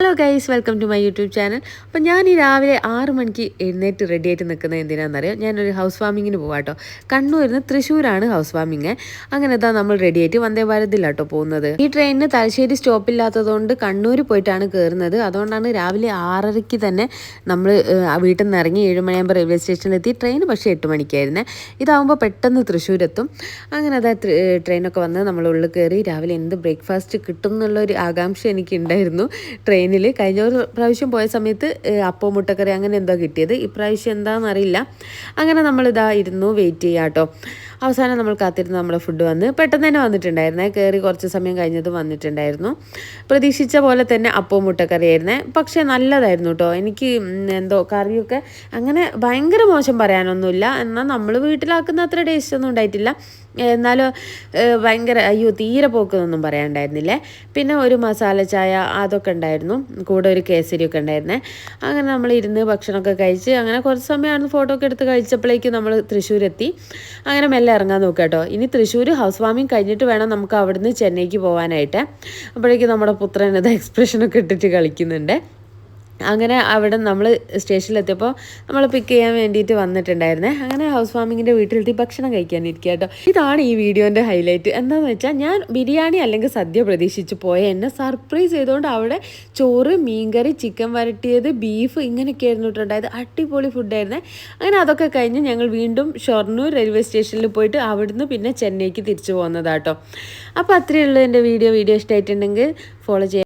Hello guys welcome to my YouTube channel അപ്പം ഞാൻ ഈ രാവിലെ ആറ് മണിക്ക് എഴുന്നേറ്റ് റെഡി ആയിട്ട് നിൽക്കുന്നത് എന്തിനാണെന്നറിയാം ഞാനൊരു ഹൗസ് വാമിങ്ങിന് പോകാം കേട്ടോ കണ്ണൂരിൽ നിന്ന് തൃശ്ശൂരാണ് ഹൗസ് വാമിങ് അങ്ങനെ എന്താ നമ്മൾ റെഡി ആയിട്ട് വന്ദേ ഭാരതിലാട്ടോ പോകുന്നത്. ഈ ട്രെയിനിന് തലശ്ശേരി സ്റ്റോപ്പില്ലാത്തതുകൊണ്ട് കണ്ണൂർ പോയിട്ടാണ് കയറുന്നത് അതുകൊണ്ടാണ് രാവിലെ ആറരയ്ക്ക് തന്നെ നമ്മൾ വീട്ടിൽ നിന്ന് ഇറങ്ങി ഏഴ് മണിയാകുമ്പോൾ റെയിൽവേ സ്റ്റേഷനിലെത്തി ട്രെയിൻ പക്ഷേ എട്ട് മണിക്കായിരുന്നേ. ഇതാവുമ്പോൾ പെട്ടെന്ന് തൃശ്ശൂരെത്തും അങ്ങനെ അതാ ട്രെയിനൊക്കെ വന്ന് നമ്മൾ ഉള്ളിൽ കയറി രാവിലെ എന്ത് ബ്രേക്ക്ഫാസ്റ്റ് കിട്ടും എന്നുള്ളൊരു ആകാംക്ഷ എനിക്ക് ഉണ്ടായിരുന്നു ട്രെയിനിൽ കഴിഞ്ഞ പ്രാവശ്യം പോയ സമയത്ത് അപ്പോൾ മുട്ടക്കറി അങ്ങനെ എന്തോ കിട്ടിയത്. ഇപ്രാവശ്യം എന്താണെന്നറിയില്ല. അങ്ങനെ നമ്മളിതാ ഇരുന്നു വെയിറ്റ് ചെയ്യാം കേട്ടോ അവസാനം നമ്മൾ കാത്തിരുന്ന് നമ്മുടെ ഫുഡ് വന്ന് പെട്ടെന്ന് തന്നെ വന്നിട്ടുണ്ടായിരുന്നേ. കയറി കുറച്ച് സമയം കഴിഞ്ഞത് വന്നിട്ടുണ്ടായിരുന്നു. പ്രതീക്ഷിച്ച പോലെ തന്നെ അപ്പവും മുട്ടക്കറിയായിരുന്നേ. പക്ഷേ നല്ലതായിരുന്നു കേട്ടോ എനിക്ക് എന്തോ കറിയൊക്കെ അങ്ങനെ ഭയങ്കര മോശം പറയാനൊന്നുമില്ല. എന്നാൽ നമ്മൾ വീട്ടിലാക്കുന്ന അത്ര ടേസ്റ്റ് ഒന്നും ഉണ്ടായിട്ടില്ല. എന്നാലും ഭയങ്കര അയ്യോ തീരെ പോക്കുന്നൊന്നും പറയാനുണ്ടായിരുന്നില്ലേ. പിന്നെ ഒരു മസാല ചായ അതൊക്കെ ഉണ്ടായിരുന്നു. കൂടെ ഒരു കേസരിയൊക്കെ ഉണ്ടായിരുന്നേ. അങ്ങനെ നമ്മൾ ഇരുന്ന് ഭക്ഷണമൊക്കെ കഴിച്ച് അങ്ങനെ കുറച്ച് സമയമാണ് ഫോട്ടോ ഒക്കെ എടുത്ത് കഴിച്ചപ്പോഴേക്കും നമ്മൾ തൃശ്ശൂരെത്തി. അങ്ങനെ മെല്ലെ ഇറങ്ങാൻ നോക്കുക കേട്ടോ. ഇനി തൃശ്ശൂർ ഹൗസ് വാമിങ് കഴിഞ്ഞിട്ട് വേണം നമുക്ക് അവിടുന്ന് ചെന്നൈക്ക് പോകാനായിട്ട് അപ്പോഴേക്കും നമ്മുടെ പുത്രൻ അത് എക്സ്പ്രഷനൊക്കെ ഇട്ടിട്ട് കളിക്കുന്നുണ്ട്. അങ്ങനെ അവിടെ നമ്മൾ സ്റ്റേഷനിലെത്തിയപ്പോൾ നമ്മൾ പിക്ക് ചെയ്യാൻ വേണ്ടിയിട്ട് വന്നിട്ടുണ്ടായിരുന്നേ. അങ്ങനെ ഹൗസ് ഫാമിങ്ങിന്റെ വീട്ടിലെത്തി ഭക്ഷണം കഴിക്കാനിരിക്കുക കേട്ടോ ഇതാണ് ഈ വീഡിയോന്റെ ഹൈലൈറ്റ് എന്താണെന്ന് വെച്ചാൽ ഞാൻ ബിരിയാണി അല്ലെങ്കിൽ സദ്യ പ്രതീക്ഷിച്ച് പോയ എന്നെ സർപ്രൈസ് ചെയ്തുകൊണ്ട് അവിടെ ചോറ് മീൻകറി ചിക്കൻ വരട്ടിയത് ബീഫ് ഇങ്ങനെയൊക്കെ ആയിരുന്നു കേട്ടോ ഉണ്ടായത്. അടിപൊളി ഫുഡായിരുന്നേ അങ്ങനെ അതൊക്കെ കഴിഞ്ഞ് ഞങ്ങൾ വീണ്ടും ഷൊർണൂർ റെയിൽവേ സ്റ്റേഷനിൽ പോയിട്ട് അവിടുന്ന് പിന്നെ ചെന്നൈക്ക് തിരിച്ചു പോകുന്നതാട്ടോ അപ്പോൾ അത്രയേ ഉള്ളൂ എന്റെ വീഡിയോ. വീഡിയോ ഇഷ്ടമായിട്ടുണ്ടെങ്കിൽ ഫോളോ ചെയ്യാം